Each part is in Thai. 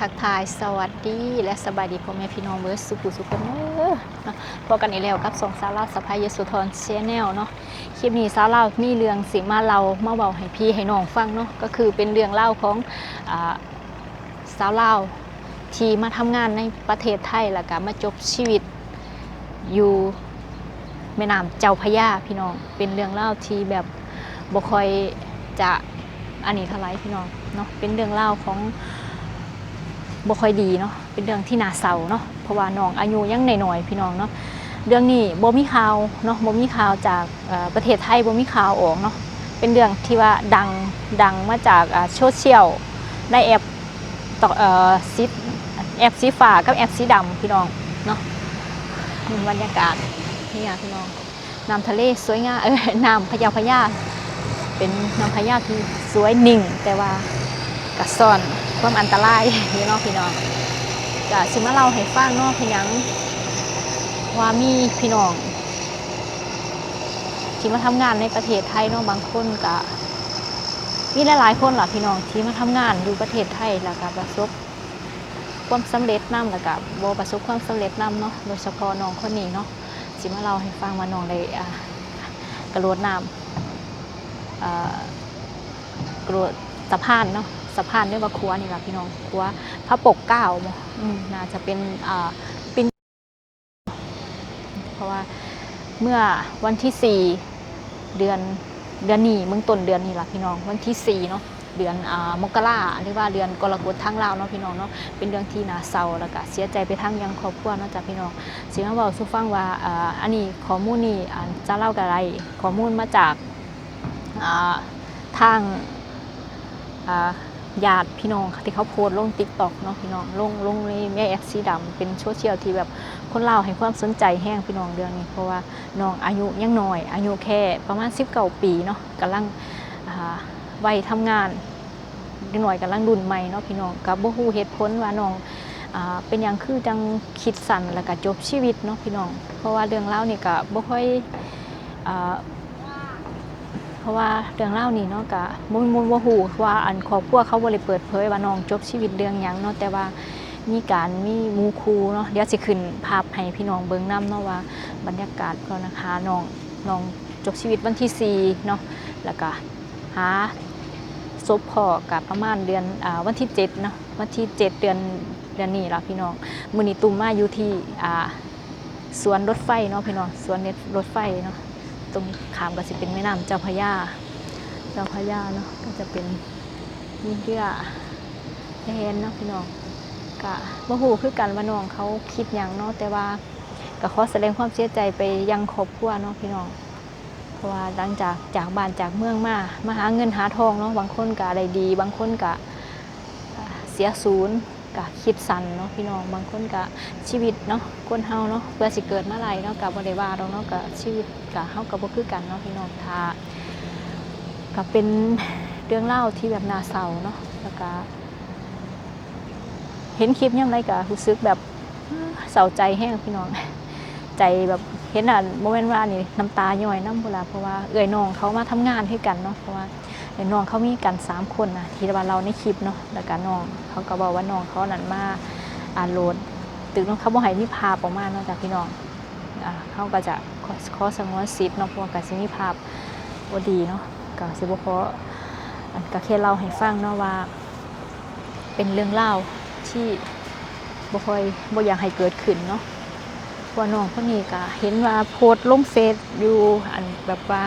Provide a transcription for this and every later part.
ทักทายสวัสดีและสบายดีพ่อแม่พี่น้องเบิร์สุขุสุขคนเนอะเนาะพอกันอีกแล้วกับสองสาวเล่าสะพายยสุธรเชนแนลเนาะคลิปนี้สาวเล่าวมีเรื่องสิมาเรามาเบาให้พี่ให้น้องฟังเนาะก็คือเป็นเรื่องเล่าของอาสาวเล่าวที่มาทำงานในประเทศไทยแล้วก็มาจบชีวิตอยู่แม่น้ำเจ้าพระยาพี่น้องเป็นเรื่องเล่าที่แบบบ่คอยจะอันนี้เท่าไรพี่น้องเนาะเป็นเรื่องเล่าของ บ่ค่อยดีเนาะเป็นเรื่องที่น่าเศร้าเนาะเพราะว่าน้องอายุยังน้อยๆพี่น้องเนาะเรื่องนี้บ่มีข่าวเนาะบ่มีข่าวจากประเทศไทยบ่มีข่าวออกเนาะเป็นเรื่องที่ว่าดังดังมาจากอ่าโซเชียลในแอปต่อเอ่อซิแอปสีฟ้ากับแอปสีดำพี่น้องเนาะบรรยากาศนี่อะพี่น้องน้ำทะเลสวยงามเออน้ำพะเยาพะยาเป็นน้ำพะยาที่สวยนิ่งแต่ว่า กะซ่อนความอันตรายนี่เนาะพี่น้องจะสิมาเล่าให้ฟังเนาะพี่ยังว่ามีพี่น้องที่มาทำงานในประเทศไทยเนาะบางคนกะมีหลายๆคนล่ะพี่น้องที่มาทำงานอยู่ประเทศไทยแล้วก็ประสบความสำเร็จนํแล้วก็บ่ประสบความสำเร็จนํเนาะโดยเฉพาะน้องคนนี้เนาะสิมาเล่าให้ฟังว่าน้องได้อ่ากระโดดน้ำอ่ากระโดดสะพานเนาะ สะพานเรียกว่าครัวนี่แหละพี่น้องครัวพระปกเก้าอน่าจะเป็นเป็นเพราะว่าเมื่อวันที่4เดือนเดือนนี้มืองต้นเดือนนี้ล่ะพี่น้องวันที่4เนาะเดือนอมกราหรือว่าเดือนกรกฎทั้งลาวเนาะพี่น้องเนาะเป็นเรื่องที่น่าเศร้าแล้วก็เสียใจไปทั้งยังครอบครัวเนาะจ้ะพี่น้องสิมาบอกสู่ฟังว่าอ,อันนี้ข้อมูลนี่จะเล่ากับอะไรข้อมูลมาจากทาง ญาติพี่น้องที่เขาโพสต์ลงติ๊กต็อกเนาะพี่น้องลงลงในแม่แอปสีดำเป็นโซเชียลที่แบบคนเล่าให้ความสนใจแห้งพี่น้องเรื่องนี้เพราะว่าน้องอายุยังน้อย อายุแค่ประมาณ19ปีเนาะกำลังวัยทำงานหน่อยกำลังดุนใหม่เนาะพี่น้องกับบ่ฮู้เหตุผลว่าน้องเป็นอย่างคือจังคิดสั้นแล้วก็จบชีวิตเนาะพี่น้อง เพราะว่าเรื่องเล่านี่ก็บ่ค่อยอ เพราะว่าเรื่องเล่านี่เนาะกะมุนมุนว่าหูว่าอันครอบครัวเขาบ่ได้เปิดเผยว่าน้องจบชีวิตเรื่องหยังเนาะแต่ว่ามีการมีมูคูเนาะเดี๋ยวสิขึ้นภาพให้พี่น้องเบิ่งนํเนาะว่าบรรยากาศก็นะคะน้องน้องจบชีวิตวันที่4เนาะแล้วก็หาศพพ่อกับประมาณเดือนอ่าวันที่7เนาะวันที่ 7 เดือนเดือนนี้ล่ะพี่น้องมื้อนี้ตุ้มมาอยู่ที่อ่าสวนรถไฟเนาะพี่น้องสวนรถไฟเนาะ ตรงขามก็สิเป็นแม่น้ำเจ้าพระยาเจ้าพระยาเนาะก็จะเป็นมีเรือแดนเนาะพี่น้องกะบ่ฮู้คือกันว่าน้องเขาคิดหยังเนาะแต่ว่าก็ขอแสดงความเสียใจไปยังครอบครัวเนาะพี่น้องเพราะว่าหลังจากจากบ้านจากเมืองมามาหาเงินหาทองเนาะบางคนก็ได้ดี บางคนก็เสียศูนย์ ก็คิดสั้นเนาะพี่น้องบางคนก็ชีวิตเนาะคนเฮาเนาะเพื่อสิเกิดเมื่อไหร่เนาะกับบ่ได้ว่าเราเนาะกับชีวิตกับเฮากับบ่คือกันเนาะพี่น้องถ้าก็เป็นเรื่องเล่าที่แบบน่าเศร้าเนาะแล้วก็เห็นคลิปยังไงก็รู้สึกแบบเศร้าใจแห้งพี่น้อง ใจแบบเห็นอะโมเมนต์ว่านี่น้ำตาย่อยน้ำบุราเพราะว่าเอ่ยน้องเขามาทำงานให้กันเนาะเพราะว่าเอ่ยน้องเขามีกันสามคนนะที่ว่าเราในคลิปเนาะแล้วก็น้อง เขาก็บอกว่าน้องเขานั่นมาอ่านโหลดตึกน้องเขาบ่ให้มีภาพออกมาเนาะจากพี่น้องอ่าเขาก็จะขอขอสงวนสิทธิ์เนาะเพราะว่าก็สิมีภาพบ่ดีเนาะก็สิบ่ขออันก็แค่เล่าให้ฟังเนาะว่า เป็นเรื่องเล่าที่บ่ค่อยบ่อยากให้เกิดขึ้นเนาะว่าน้องคนนี้ก็เห็นว่าโพสต์ลงเฟซอยู่อันแบบว่า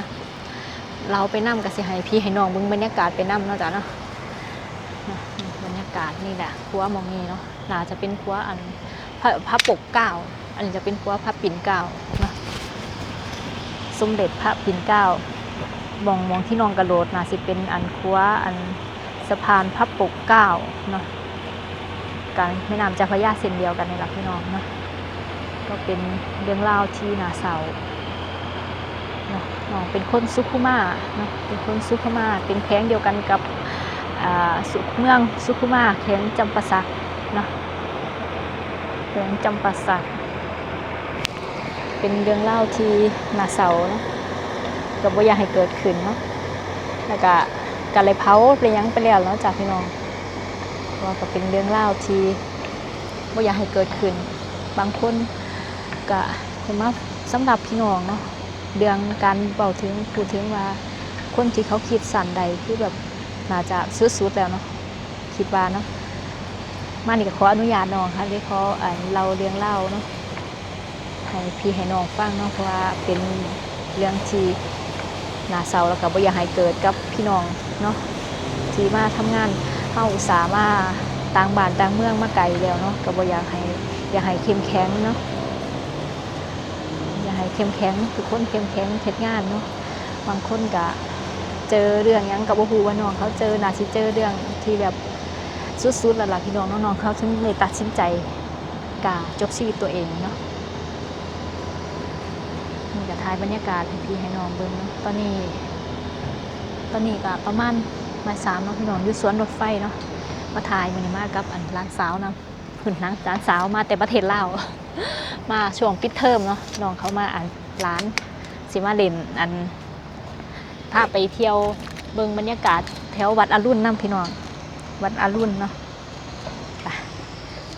เราไปนํก็สิให้พี่ให้น้องเบิ่งบรรยากาศไปนํเนาะจ้ะเนาะเนาะนี่บรรยากาศนี่แหละครัวมองนี้เนาะน่าจะเป็นครัวอันพระปกเก้า อันนี้จะเป็นครัวพระปิ่นเก้านะสมเด็จพระปิ่นเก้ามองมองที่นองกระโดดนะสิเป็นอันครัวอันสะพานพระปกเก้าเนาะการแม่น้ำเจ้าพระยาเส้นเดียวกันในหลักพี่น้องนะก็เป็นเรื่องเล่าที่นาเศร้าเนาะน้องเป็นคนสุขุมาเนาะเป็นคนสุขุมาเป็นแข้งเดียวกันกับ สุเมืองสุขุมาแข้งจำปาสักเนาะแขวงจำปาสัก เป็นเรื่องเล่าที่นาเศร้าเนาะก็บ่อยากให้เกิดขึ้นเนาะแล้วก็การเลยเผาไปยังไปแล้วเนาะจากพี่น้องว่าก็เป็นเรื่องเล่าที่บ่อยากให้เกิดขึ้น บางคนก็เห็นว่าสำหรับพี่น้องเนาะเรื่องการเบาถึงพูดถึงว่าคนที่เขาคิดสั่นใดคือแบบ น่าจะสุดๆแล้วเนาะคิดว่าเนาะมานี่ก็ขออนุญาตน้องค่ะได้ขออ่าเราเรื่องเล่าเนาะให้พี่ให้น้องฟังเนาะเพราะว่าเป็นเรื่องที่น่าเศร้าแล้วก็บ่อยากให้เกิดกับพี่น้องเนาะที่มาทำงานเฮาอุตส่าห์มาต่างบ้านต่างเมืองมาไกลแล้วเนาะก็บ่อยากให้อยากให้เข้มแข็งเนาะอย่าให้เข้มแข็งทุกคนเข้มแข็งเฮ็ดงานเนาะบางคนก็ เจอเรื่องยังกับบ่ฮู้ว่าน้องเขาเจอน่าสิเจอเรื่องที่แบบสุดๆแล้วล่ะพี่น้องน้องๆเขาถึงเลยตัดสินใจกาจบชีวิตตัวเองเนาะนี่ก็ถ่ายบรรยากาศให้พี่ให้น้องเบิ่งเนาะตอนนี้ ตอนนี้ก็ประมาณบ่าสามเนาะพี่น้องอยู่สวนรถไฟเนาะมาถ่ายมื้อนี้มากับอันร้านสาวนํหุ่นนางร้านสาวมาแต่ประเทศลาวมาช่วงปิดเทอมเนาะน้องเขามาอ่านร้านสิมาเล่นอัน พาไปเที่ยวเบิงบรรยากาศแถววัดอรุณน้ำพี่น้อง วัดอรุณเนาะ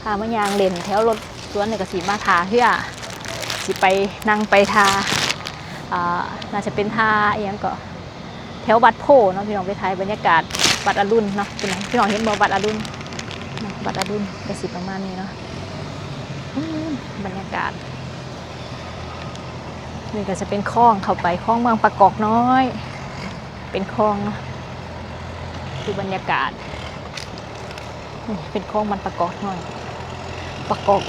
พามายางเล่นแถวรถสวนเนี่ยก็สีมาทาเพื่อสิไปนั่งไปทาอ่าน่าจะเป็นทาเอหยังก็แถววัดโพเนาะพี่น้องไปถ่ายบรรยากาศวัดอรุณเนาะเป็นไงพี่น้องเห็นบ่วัดอรุณวัดอรุณก็สิประมาณนี้เนาะบรรยากาศนี่ก็จะเป็นคลองเข้าไปคลองเมืองประกอบน้อย เป็นคลองคือบรรยากาศ เป็นคลองมันประกอบหน้อย ประกอบ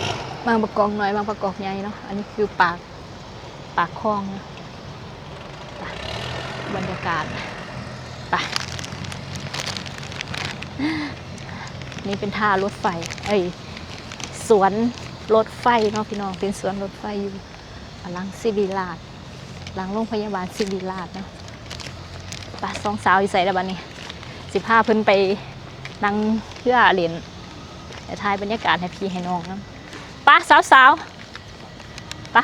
บางประกอบหน้อยบางประกอบใหญ่เนาะ อันนี้คือปากปากคลองนะบรรยากาศไปนี่เป็นท่ารถไฟ เอ้ยสวนรถไฟเนาะพี่น้อง เป็นสวนรถไฟอยู่หลังซิบิราชหลังโรงพยาบาลซิบิราชเนาะ ป้าสองสาวอยู่ใส่แล้วบัดนี้สิพาเพิ่นไปนั่งเพื่อเหรียญแต่ทายบรรยากาศให้พี่ให้น้องนะป้าสาวสาวป้า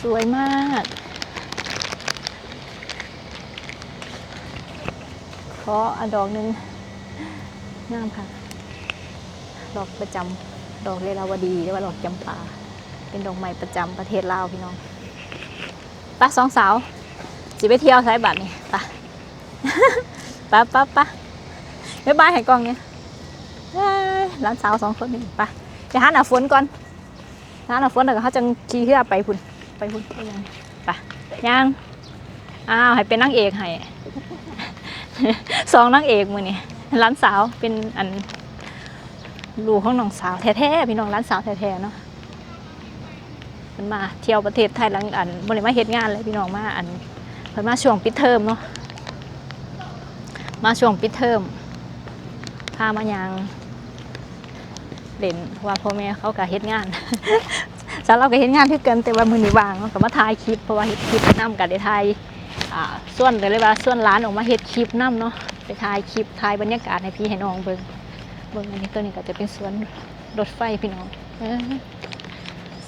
สวยมาก ขออันดอกหนึ่งงามค่ะ ดอกประจำดอกเลลาวดีหรือว่าดอกจำปาเป็นดอกไม้ประจำประเทศลาวพี่น้อง ปะสองสาวสิไปเที่ยวสายบัตรนี่ไปะปะปะปะบ๊ายบายให้กล้องเนี่ยเอ้านสาวสองคนนี่ไปไปหาหน้าฝนก่อนหาหน้าฝนแล้วก็เขาจะขี่เรือไปพุ่นไปพุ่นไปยังไปยังอ้าวให้เป็นนางเอกให้สองนางเอกมือนี่ร้านสาวเป็นอันลูกของน้องสาวแท้ๆพี่น้องร้านสาวแท้ๆเนาะ พิ่นมาเที่ยวประเทศไทยหลังอันบ่ได้มาเฮ็ดงานเลยพี่น้องมาอันเพิ่นมาช่วงปิดเทอมเนาะมาช่วงปิดเทอมพามายางเล่นว่าพ่อแม่เขาก็เฮ็ดงานสาเราก็เฮ็ดงานคือกันแต่ว่ามือนี้ว่างก็มาถ่ายคลิปเพราะว่าเฮ็ดคลิปนำกันได้ถ่ายอ่าส่วนเลยว่าส่วนร้านออกมาเฮ็ดคลิปนํเนาะไปถ่ายคลิปถ่ายบรรยากาศให้พี่ให้น้องเบิ่งเบิ่งอันนี้ตัวนี้ก็จะเป็นสวนรถไฟพี่น้องเอ้ย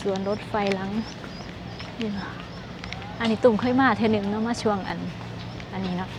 สวนรถไฟหลังนี่เนาะอันนี้ตุ่มเคยมาเทนึงเนาะมาช่วงอันอันนี้เนาะ